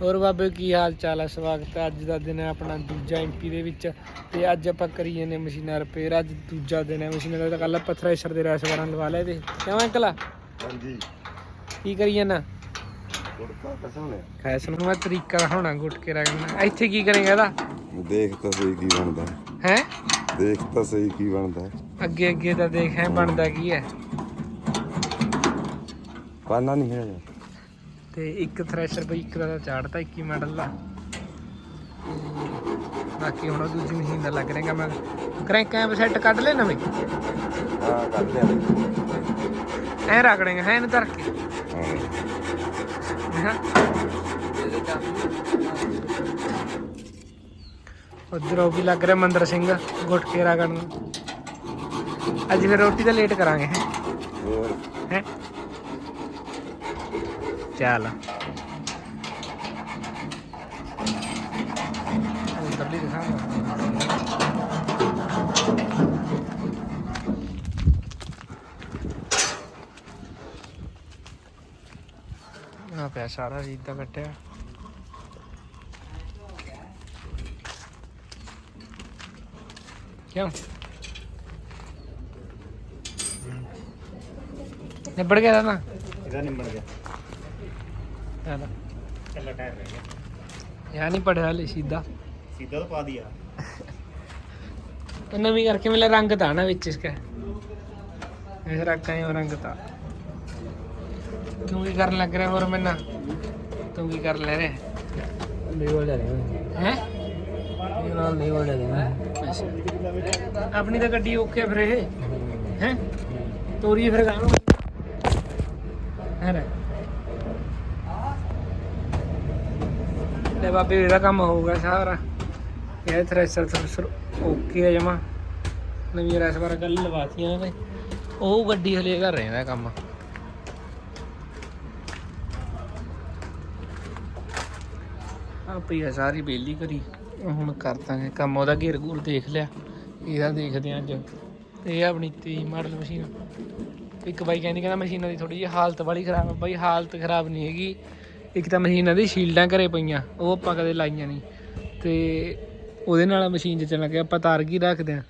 ਹੋਰ ਬਾਬੇ ਕੀ ਹਾਲ ਚਾਲ ਹੈ ਸਵਾਗਤ ਹੈ ਅੱਜ ਦਾ ਦਿਨ ਹੈ ਆਪਣਾ ਦੂਜਾ ਐਮਪੀ ਦੇ ਵਿੱਚ ਤੇ ਅੱਜ ਆਪਾਂ ਕਰੀ ਜਾਂਦੇ ਮਸ਼ੀਨਾਂ ਰਿਪੇਅਰ। ਅੱਜ ਦੂਜਾ ਦਿਨ ਹੈ ਮਸ਼ੀਨਾਂ ਦਾ। ਕੱਲ ਆਪਾਂ ਥ੍ਰੈਸ਼ਰ ਦੇ ਰੈਸ ਵਰਾਂ ਲਵਾ ਲਏ ਤੇ। ਕਿਉਂ ਅੰਕਲ? ਹਾਂਜੀ। ਕੀ ਕਰੀ ਜਾਂਦਾ ਕੁੜਤਾ ਕਸਾਉਣੇ ਖੈਸ ਨੂੰ ਮੈਂ ਤਰੀਕਾ ਹੋਣਾ ਗੁੱਟ ਕੇ ਰੱਖਣਾ ਇੱਥੇ ਕੀ ਕਰੇਗਾ ਇਹਦਾ? ਦੇਖ ਤਾਂ ਸਹੀ ਕੀ ਬਣਦਾ। ਹੈ? ਦੇਖ ਤਾਂ ਸਹੀ ਕੀ ਬਣਦਾ। ਅੱਗੇ ਅੱਗੇ ਤਾਂ ਦੇਖ ਹੈ ਬਣਦਾ ਕੀ ਹੈ? ਪਾਣਾ ਨਹੀਂ ਹੈ। ਤੇ ਇੱਕ ਥ੍ਰੈਸ਼ਰ ਬਈ ਇੱਕ ਦਾ ਚਾੜਤਾ 21 ਮਾਡਲ ਦਾ। ਬਾਕੀ ਹੁਣ ਉਹ ਦੂਜੀ ਮਸ਼ੀਨ ਦਾ ਲੱਗ ਰਿਹਾਗਾ ਮੈਂ। ਕਰੈਂਕ ਐ ਸੈੱਟ ਕੱਢ ਲੈ ਨਵੇਂ। ਹਾਂ ਕਰਦੇ ਆ ਐ ਰੱਖ ਦੇਗਾ ਹੈ ਇਹਨੂੰ ਧਰ ਕੇ। ਹਾਂ। ਉਧਰ ਉਹ ਵੀ ਲੱਗ ਰਿਹਾ ਮੰਦਰ ਸਿੰਘ ਗੁੱਟ ਕੇ ਰਾਗਣ ਨੂੰ। ਅੱਜ ਫਿਰ ਰੋਟੀ ਤਾਂ ਲੇਟ ਕਰਾਂਗੇ ਹੈ। ਚੱਲ। ਉਧਰਲੀ ਦਿਖਾਵਾਂ ਆ ਪਿਆ ਸਾਰਾ ਰੀਤਾ ਕੱਟਿਆ ਕਿਉਂ? ਨਿਬੜ ਗਿਆ ਨਾ? ਇਹਦਾ ਨਿੰਬੜ ਗਿਆ। ਲੈ ਨਹੀਂ ਪੜਿਆ ਲੈ ਸਿੱਧਾ। ਸਿੱਧਾ ਤਾਂ ਪਾ ਦਿਆ। ਉਹ ਨਵੀਂ ਕਰਕੇ ਮੇਲਾ ਰੰਗ ਤਾਂ ਨਾ ਵਿੱਚ ਇਸਕਾ ਇਸ ਰੱਖਾਂ ਇਹ ਰੰਗ ਤਾਂ? ਕਿਉਂ ਕੀ ਕਰਨ ਲੱਗ ਰਿਹਾ ਹੋਰ ਮੈਨਾਂ? ਤੂੰ ਕੀ ਕਰ ਲੈ ਰਿਹਾ? ਨਹੀਂ ਬੋਲ ਰਿਹਾ। ਹੈ? ਇਹ ਨਾਲ ਆਪਣੀ ਤਾਂ ਗੱਡੀ ਓਕੇ ਫਿਰ ਇਹ। ਹੈ। ਤੋਰੀ ਫਿਰ ਗਾਣੋ ਹੈ ਨਾ ਲੈ ਬਾਬੇ ਇਹਦਾ ਕੰਮ ਹੋ ਗਿਆ ਸਾਰਾ। ਇਹ ਥ੍ਰੈਸ਼ਰ ਥ੍ਰੈਸ਼ਰ ਓਕੇ ਆ ਜਮਾ। ਨਵੀਂ ਰੈਸ ਵਾਰ ਗੱਲ ਲਵਾਤੀਆਂ ਨੇ ਉਹ ਗੱਡੀ ਹਲੇ ਕਰ ਰਹੇ ਇਹਦਾ ਕੰਮ ਆ ਪਈ ਸਾਰੀ ਬੇਲੀ ਕਰੀ ਹੁਣ ਕਰ ਦਾਂਗੇ ਕੰਮ, ਉਹਦਾ ਘੇਰ ਘੂਰ ਦੇਖ ਲਿਆ। ਇਹਦਾ ਦੇਖਦੇ ਆਂ ਅੱਜ। ਤੇ ਇਹ ਆਪਣੀ 23 ਮਾਡਲ ਮਸ਼ੀਨ ਇੱਕ ਬਾਈ ਕਹਿੰਦੀ ਕਹਿੰਦਾ ਮਸ਼ੀਨਾਂ ਦੀ ਥੋੜੀ ਜਿਹੀ ਹਾਲਤ ਵਾਲੀ ਖਰਾਬ ਆ। ਬਾਈ ਹਾਲਤ ਖਰਾਬ ਨਹੀਂ ਹੈਗੀ। ਇੱਕ ਤਾਂ ਮਸ਼ੀਨਾਂ ਦੀ ਸ਼ੀਲਡਾਂ ਘਰੇ ਪਈਆਂ ਉਹ ਆਪਾਂ ਕਦੇ ਲਾਈਆਂ ਨਹੀਂ। ਤੇ ਉਹਦੇ ਨਾਲ ਮਸ਼ੀਨ 'ਚ ਚੱਲ ਗਿਆ ਆਪਾਂ ਤਾਰ ਕੀ ਰੱਖਦੇ ਆ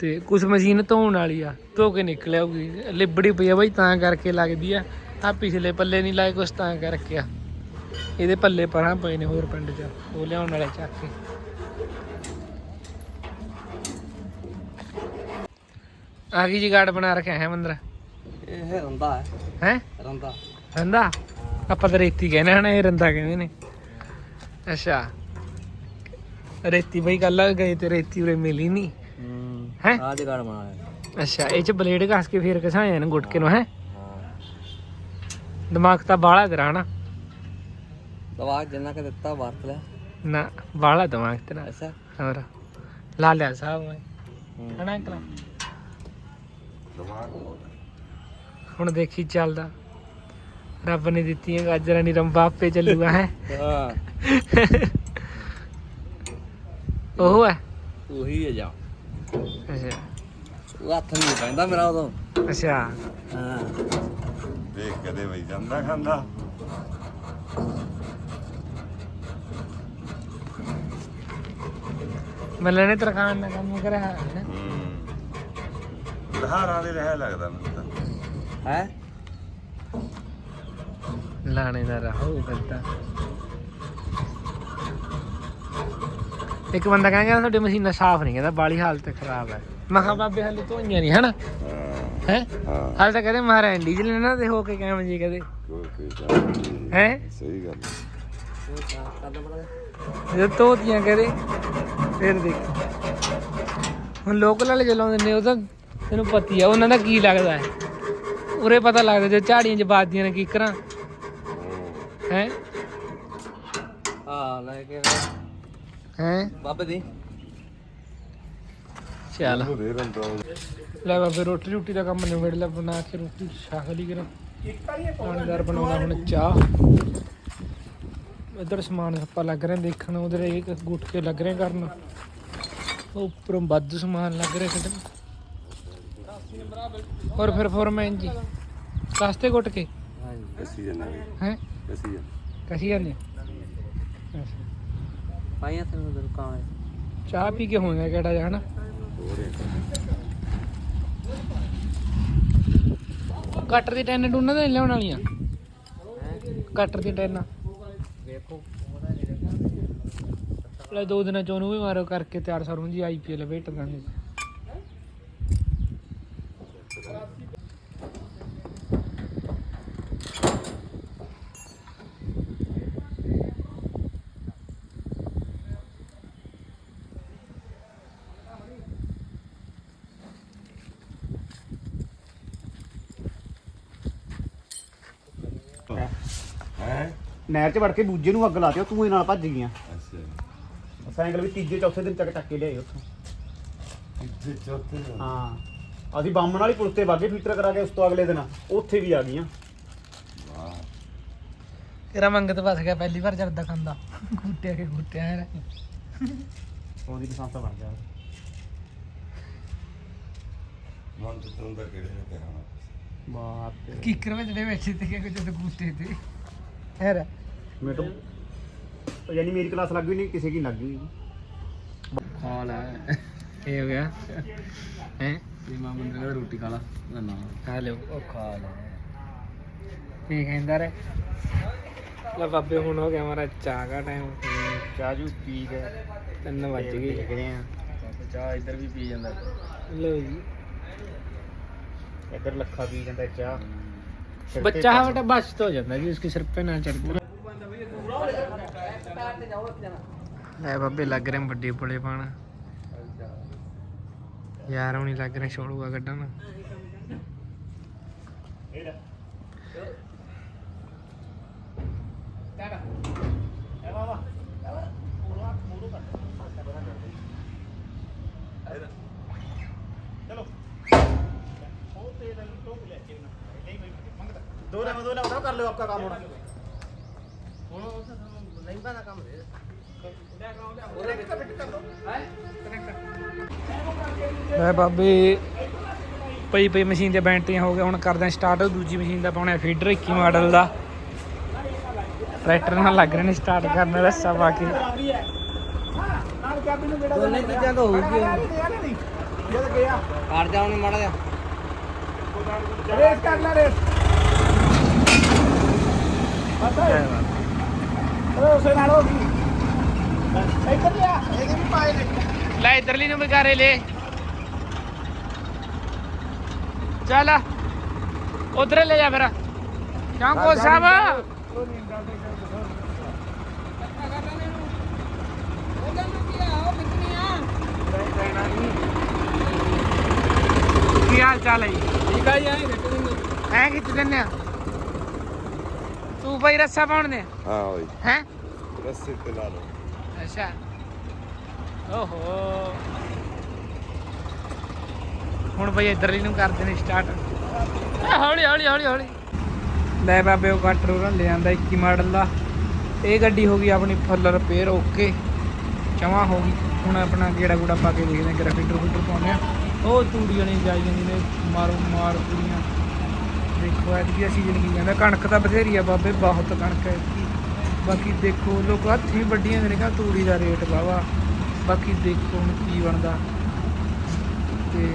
ਤੇ ਕੁਝ ਮਸ਼ੀਨ ਧੋਣ ਵਾਲੀ ਆ ਧੋ ਕੇ ਨਿਕਲ ਆਊਗੀ। ਲਿਬੜੀ ਪਈ ਆ ਬਾਈ ਤਾਂ ਕਰਕੇ ਲੱਗਦੀ ਆ। ਆ ਪਿਛਲੇ ਪੱਲੇ ਨਹੀਂ ਲਾਏ ਕੁਛ ਤਾਂ ਕਰਕੇ ਆ। ਇਹਦੇ ਪੱਲੇ ਪਰਾਂ ਪਏ ਨੇ ਹੋਰ ਪਿੰਡ 'ਚ ਉਹ ਲਿਆਉਣ ਵਾਲੇ ਚੱਕ ਕੇ। ਆ ਗਈ ਜੀ ਗਾਰਡ ਬਣਾ ਰੱਖਿਆ ਹੈ ਮੰਦਰ? ਇਹ ਰੰਦਾ ਹੈ। ਹੈ? ਰੰਦਾ ਰੰਦਾ ਆਪਾਂ ਤਾਂ ਰੇਤੀ ਕਹਿੰਦੇ ਹਨਾ ਇਹ ਰੰਦਾ ਕਹਿੰਦੇ ਨੇ। ਅੱਛਾ। ਰੇਤੀ ਬਈ ਕੱਲ ਗਏ ਤੇ ਰੇਤੀ ਉਰੇ ਮਿਲੀ ਨਹੀਂ ਹੂੰ। ਆਹ ਜਗਾੜ ਬਣਾਇਆ ਅੱਛਾ ਇਹ ਚ ਬਲੇਡ ਘਸ ਕੇ ਫੇਰ ਘਸਾਇਆ ਨੇ ਗੁਟਕੇ ਨੂੰ ਹੈ? ਦਿਮਾਗ ਤਾਂ ਬਾਹਲਾ ਤੇਰਾ ਹਨਾ? ਦਵਾ ਜਿੰਨਾ ਕਿ ਦਿੱਤਾ ਵਰਤ ਲਿਆ। ਨਾ ਬਾਹਲਾ ਦਿਮਾਗ ਤੇਰਾ। ਐਸਾ ਹੋਰ। ਲਾ ਲਿਆ ਸਾਹਿਬ ਮੈਂ। ਹਨਾ ਅੰਕਲ? ਦਿਮਾਗ ਹੁਣ ਦੇਖੀ ਚੱਲਦਾ। ਰੱਬ ਨੇ ਦਿੱਤੀਆਂ ਗਾਜਰਾਂ ਨਹੀਂ ਰੰਬਾ ਆਪੇ ਚੱਲੂਗਾ ਹੈ। ਹਾਂ। ਉਹ ਹੈ? ਉਹੀ ਹੈ ਜਾ। ਅੱਛਾ। ਉਹ ਹੱਥ ਨਹੀਂ ਪੈਂਦਾ ਮੇਰਾ ਉਦੋਂ। ਅੱਛਾ। ਹਾਂ। ਦੇਖ ਕਦੇ ਵਈ ਜਾਂਦਾ ਖਾਂਦਾ। ਮੱਲੇ ਨੇ ਤਰਖਾਨ ਨਾਲ ਕੰਮ ਕਰਿਆ ਹੈ। ਹੂੰ। ਧਾਰਾਂ ਦੇ ਰਹਿ ਲੱਗਦਾ ਮੈਨੂੰ ਤਾਂ। ਹੈ? ਲਾਣੇ ਦਾ ਰਹੋ ਬੰਦਾ ਇੱਕ ਬੰਦਾ ਕਹਿੰਦਾ ਤੁਹਾਡੀ ਮਸ਼ੀਨਾਂ ਸਾਫ਼ ਨਹੀਂ ਕਹਿੰਦਾ ਬਾਲੀ ਹਾਲਤ ਖਰਾਬ ਹੈ। ਮੈਂ ਕਿਹਾ ਬਾਬੇ ਹਾਲੇ ਧੋਈਆਂ ਨਹੀਂ ਹਨਾ? ਹਾਂ? ਹੈ। ਹਾਂ ਹਾਲੇ ਤਾਂ ਕਹਿੰਦੇ ਮਾਰਾ ਡੀਜ਼ਲ ਨਾ ਤੇ ਹੋ ਕੇ ਕਿਵੇਂ ਜੀ ਨਹੀਂ। ਹੈ ਸਹੀ ਗੱਲ ਜੇ ਧੋਤੀਆਂ ਕਹਦੇ ਫਿਰ ਦੇਖੀ। ਹੁਣ ਲੋਕਲ ਵਾਲੇ ਚਲਾਉਂਦੇ ਨੇ ਉਹ ਤਾਂ ਤੈਨੂੰ ਪਤੀ ਆ ਉਹਨਾਂ ਦਾ ਕੀ ਲੱਗਦਾ ਹੈ? ਉਰੇ ਪਤਾ ਲੱਗਦਾ ਜੇ ਝਾੜੀਆਂ ਚ ਬਾਦੀਆਂ ਨੇ ਕੀਕਰਾਂ ਹੈ? ਆ ਲੈ ਕੇ ਹੈ? ਬਾਬੇ ਦੀ। ਚੱਲ। ਦੇ ਰੰਦਾ ਲੈ ਬਾਬੇ ਰੋਟੀ ਰੋਟੀ ਦਾ ਕੰਮ ਨਿਬੜ ਲਿਆ ਬਣਾ ਕੇ ਰੋਟੀ ਛਕ ਲਈ ਕਰਾਂ। ਪਾਣੀਦਾਰ ਬਣਾਉਣਾ ਹੁਣ ਚਾਹ। ਇੱਧਰ ਸਮਾਨ ਸੱਪਾ ਲੱਗ ਰਿਹਾ ਦੇਖਣ ਉਧਰ ਇੱਕ ਗੁੱਟਕੇ ਲੱਗ ਰਹੇ ਕਰਨ। ਉੱਪਰੋਂ ਵੱਧ ਸਮਾਨ ਲੱਗ ਰਿਹਾ ਕੱਢਣ ਹੋਰ ਫਿਰ ਫੋਰਮੈਨ ਜੀ। ਕਾਸਤੇ ਗੁੱਟ ਕੇ ਹਾਂਜੀ। ਅਸੀਂ ਜਨਾ ਹੈ? ਕਸੀ ਜਾਂਦੇ। ਅੱਛਾ। ਪਾਈਆਂ ਤੈਨੂੰ ਦਰ ਕਾਂ ਹੈ ਚਾਹ ਪੀ ਕੇ ਹੋਏਗਾ ਕਿਹੜਾ ਜਿਹਾ ਹਨਾ? ਕਟਰ ਦੀ ਟੈਨ ਡੂਨਾ ਤਾਂ ਨੀ ਲਿਆਉਣ ਵਾਲੀਆਂ? ਕਟਰ ਦੀ ਟੈਨਾਂ। ਵੇਖੋ। ਲੈ ਦੋ ਦਿਨਾਂ ਚ ਉਹਨੂੰ ਵੀ ਮਾਰੋ ਕਰਕੇ ਤਿਆਰ ਸਰੋਂ ਜੀ ਆਈਪੀਐਲ ਵੇਟ ਦਾਂਗੇ। ਨਹਿਰ 'ਚ ਵੜ ਕੇ ਦੂਜੇ ਨੂੰ ਅੱਗ ਲਾਤੀ ਉਹ ਤੂੰ ਨਾਲ ਭੱਜ ਗਈਆਂ ਅੱਛਾ ਸਾਈਕਲ ਵੀ ਤੀਜੇ ਚੌਥੇ ਦਿਨ ਚੱਕ ਚੱਕ ਕੇ ਲਿਆਏ ਉੱਥੋਂ। ਇੱਥੇ ਚੌਥੇ ਦਿਨ। ਹਾਂ। ਅਸੀਂ ਬਾਮਣ ਵਾਲੀ ਪੁਲ ਤੇ ਵਾਗੇ ਫੀਟਰ ਕਰਾ ਕੇ ਉਸ ਤੋਂ ਅਗਲੇ ਦਿਨ ਉੱਥੇ ਵੀ ਆ ਗਈਆਂ। ਵਾਹ। ਤੇਰਾ ਮੰਗਤ ਫਸ ਗਿਆ ਪਹਿਲੀ ਵਾਰ ਜਰਦਾ ਖਾਂਦਾ। ਗੁੱਟਿਆ ਕੇ ਗੁੱਟਿਆ ਹੈ। ਉਹਦੀ ਪਸੰਦ ਬਣ ਗਿਆ। ਮਨ ਤੇ ਤੁੰਦਾ ਕਿਹੜੇ ਨੇ ਕਹਿਣਾ ਬਾਤ ਕਿੱਕਰ ਵਿੱਚ ਜਿਹੜੇ ਬੈਠੇ ਤੇ ਕਿ ਜਦ ਗੁੱਟੇ ਤੇ। ਹੈਰ ਮੈਂ ਤਾਂ ਉਹ ਯਾਨੀ ਮੇਰੀ ਕਲਾਸ ਲੱਗ ਗਈ ਨਹੀਂ ਕਿਸੇ ਕੀ ਲੱਗ ਗਈ ਖਾਲ ਹੈ। ਇਹ ਹੋ ਗਿਆ। ਹੈ? ਤੇ ਮਾਂ ਮੰਦਰ ਦਾ ਰੋਟੀ ਖਾ ਲਾ ਨਾ ਨਾ ਖਾ ਲਿਓ ਉਹ ਖਾਲ ਹੈ ਕੀ ਕਹਿੰਦਾ ਰੇ? ਲੈ ਬਾਬੇ ਹੁਣ ਹੋ ਗਿਆ ਹਮਾਰਾ ਚਾਹ ਦਾ ਟਾਈਮ ਚਾਹ ਜੂ ਪੀ ਗਏ ਤਿੰਨ ਵੱਜ ਗਏ। ਦੇਖਦੇ ਆ ਚਾਹ ਇੱਧਰ ਵੀ ਪੀ ਜਾਂਦਾ। ਲੋ ਜੀ। ਇੱਧਰ ਲੱਖਾ ਪੀ ਜਾਂਦਾ ਚਾਹ। ਸਿਰ ਤੇ ਬੱਚਾ ਹੈ ਬਟਾ ਬਸ ਹੋ ਜਾਂਦਾ ਜੀ ਉਸਕੇ ਸਿਰ पे ना चढ़ ਲੈ ਬਾਬੇ ਲੱਗ ਰਹੇ ਵੱਡੇ ਪੁਲੇ ਪਾਣ ਯਾਰ ਹੁਣੀ ਲੱਗ ਰਹੇ ਛੋੜੂਗਾ ਕੱਢਣ ਦੋ ਲੈ ਦੋ ਲੈ ਉਹਦਾ ਕਰ ਲਿਓ ਆਪਕਾ ਕੰਮ ਹੁਣ। ਲੈ ਬਾਬੇ ਪਈ ਪਈ ਮਸ਼ੀਨ ਦੇ ਬੈਂਟਰੀਆਂ ਹੋ ਗਿਆ ਹੁਣ ਕਰਦੇ ਆ ਸਟਾਰਟ ਦੂਜੀ ਮਸ਼ੀਨ ਦਾ ਪਾਉਣਾ ਫੀਡਰ 21 ਮਾਡਲ ਦਾ। ਟਰੈਕਟਰ ਨਾਲ ਲੱਗ ਰਹੇ ਨੇ ਸਟਾਰਟ ਕਰਨ ਰੱਸਾ ਪਾ ਕੇ। ਦੋਨੇ ਚੀਜ਼ਾਂ ਤਾਂ ਹੋਊਗੀ ਜਦ ਗਿਆ ਹਟ ਜਾ ਉਹਨੇ ਮਾੜਾ ਜਾ ਰੇਸ ਕਰ ਲੈ ਰੇਸ ਅਰੇ ਉਸੇ ਨਾਲ ਹੋ ਗਈ ਇੱਧਰ ਲਿਆ ਇਹਦੇ ਵੀ ਪਾਏ ਨੇ ਲੈ ਇਧਰਲੀ ਨੂੰ ਵੀ ਲੈ। ਚੱਲ ਉਧਰ ਲੈ ਜਾ ਫਿਰ। ਕਿਉਂ ਕੋ ਸਾਹਿਬ? ਕੀ ਹਾਲ ਚਾਲ ਹੈ ਠੀਕ ਆ ਜੀ ਆਏ ਰੱਖ ਦਿੰਦੇ ਐ ਖਿੱਚ ਦਿੰਨੇ ਆ। ਤੂੰ ਬਈ ਰੱਸਾ ਪਾਉਣ ਦੇ ਹਾਂ ਓਏ ਹੈ? ਰਸਤੇ ਤੇ ਲਾ ਲਓ। ਅੱਛਾ। ਓਹੋ। ਹੁਣ ਬਈ ਇਧਰਲੀ ਨੂੰ ਕਰਦੇ ਨੇ ਸਟਾਰਟ ਹੌਲੀ ਹੌਲੀ ਹੌਲੀ ਹੌਲੀ। ਲੈ ਬਾਬੇ ਉਹ ਕਟਰ ਉਹਨਾਂ ਲੈ ਆਂਦਾ 21 ਮਾਡਲ ਦਾ। ਇਹ ਗੱਡੀ ਹੋ ਗਈ ਆਪਣੀ ਫੁੱਲ ਰਿਪੇਅਰ ਓਕੇ ਚਵਾ ਹੋ ਗਈ। ਹੁਣ ਆਪਣਾ ਗੇੜਾ ਗੂੜਾ ਪਾ ਕੇ ਦੇਖਦੇ ਹਾਂ ਕਿ ਫਿਲਟਰ ਫਿਲਟਰ ਪਾਉਂਦੇ ਆ। ਉਹ ਤੂੜੀਆਂ ਨੇ ਜਾਈ ਜਾਂਦੀ ਨੇ ਮਾਰੋ ਮਾਰ ਕੁੜੀਆਂ ਦੇਖੋ ਐਤਕੀ ਅਸੀਂ ਜ਼ਿੰਦਗੀ ਕਹਿੰਦਾ, ਕਣਕ ਤਾਂ ਬਥੇਰੀ ਆ ਬਾਬੇ, ਬਹੁਤ ਕਣਕ ਹੈ ਐਤਕੀ ਬਾਕੀ ਦੇਖੋ, ਲੋਕ ਹੱਥੀਂ ਵੱਡੀਆਂ ਨੇ ਕਿਹਾ ਤੂੜੀ ਦਾ ਰੇਟ ਵਾਵਾ ਬਾਕੀ ਦੇਖੋ ਹੁਣ ਕੀ ਬਣਦਾ। ਤੇ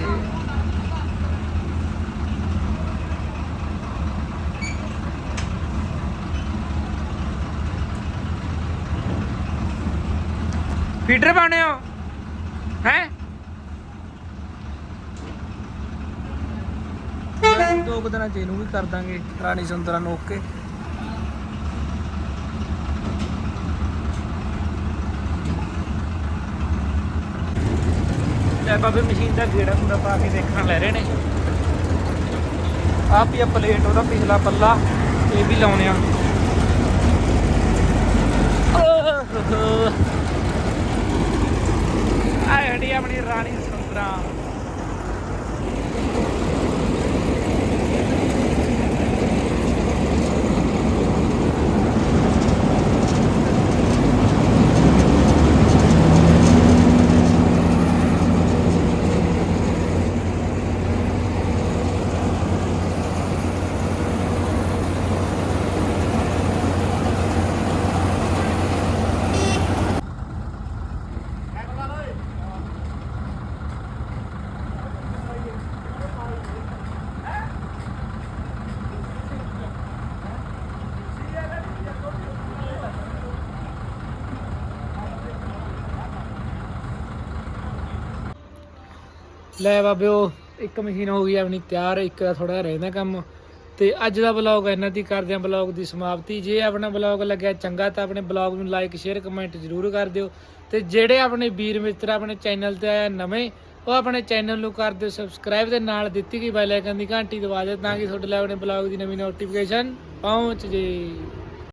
ਫੀਡਰ ਪਾਉਣੇ ਹੋ? ਹੈ? ਦੋ ਕੁ ਦਿਨਾਂ ਚ ਇਹਨੂੰ ਵੀ ਕਰ ਦਾਂਗੇ, ਰਾਣੀ ਸੁੰਦਰਾਂ ਨੂੰ ਓਕੇ। ਲੈ ਬਾਬੇ, ਮਸ਼ੀਨ ਦਾ ਗੇੜਾ ਪੂਰਾ ਪਾ ਕੇ ਦੇਖਣ ਲੈ ਰਹੇ ਨੇ। ਆਹ ਵੀ ਆ ਪਲੇਟ, ਉਹਦਾ ਪਿਛਲਾ ਪੱਲਾ, ਇਹ ਵੀ ਲਾਉਣੇ ਆ। ਆ ਹੜੀ ਆਪਣੀ ਰਾਣੀ ਸੁੰਦਰਾਂ। ਲੈ ਬਾਬਿਓ ਇੱਕ ਮਸ਼ੀਨ ਹੋ ਗਈ ਆਪਣੀ ਤਿਆਰ, ਇੱਕ ਦਾ ਥੋੜਾ ਰਹਿੰਦਾ ਕੰਮ। ਤੇ ਅੱਜ ਦਾ ਬਲੌਗ ਇਹਨਾਂ ਦੀ ਕਰਦੇ ਹਾਂ ਬਲੌਗ ਦੀ ਸਮਾਪਤੀ। ਜੇ ਆਪਣਾ ਬਲੌਗ ਲੱਗਿਆ ਚੰਗਾ, ਤਾਂ ਆਪਣੇ ਬਲੌਗ ਨੂੰ ਲਾਈਕ ਸ਼ੇਅਰ ਕਮੈਂਟ ਜ਼ਰੂਰ ਕਰ ਦਿਓ। ਤੇ ਜਿਹੜੇ ਆਪਣੇ ਵੀਰ ਮਿੱਤਰ ਆਪਣੇ ਚੈਨਲ ਤੇ ਆਇਆ ਨਵੇਂ, ਉਹ ਆਪਣੇ ਚੈਨਲ ਨੂੰ ਕਰ ਦਿਓ ਸਬਸਕ੍ਰਾਈਬ ਦੇ ਨਾਲ ਦਿੱਤੀ ਗਈ ਬੈਲ ਆਈਕਨ ਦੀ ਘੰਟੀ ਦਬਾ ਦਿਓ, ਤਾਂ ਕਿ ਤੁਹਾਡੇ ਲਈ ਆਪਣੇ ਬਲੌਗ ਦੀ ਨਵੀਂ ਨੋਟੀਫਿਕੇਸ਼ਨ ਪਹੁੰਚ ਜੇ।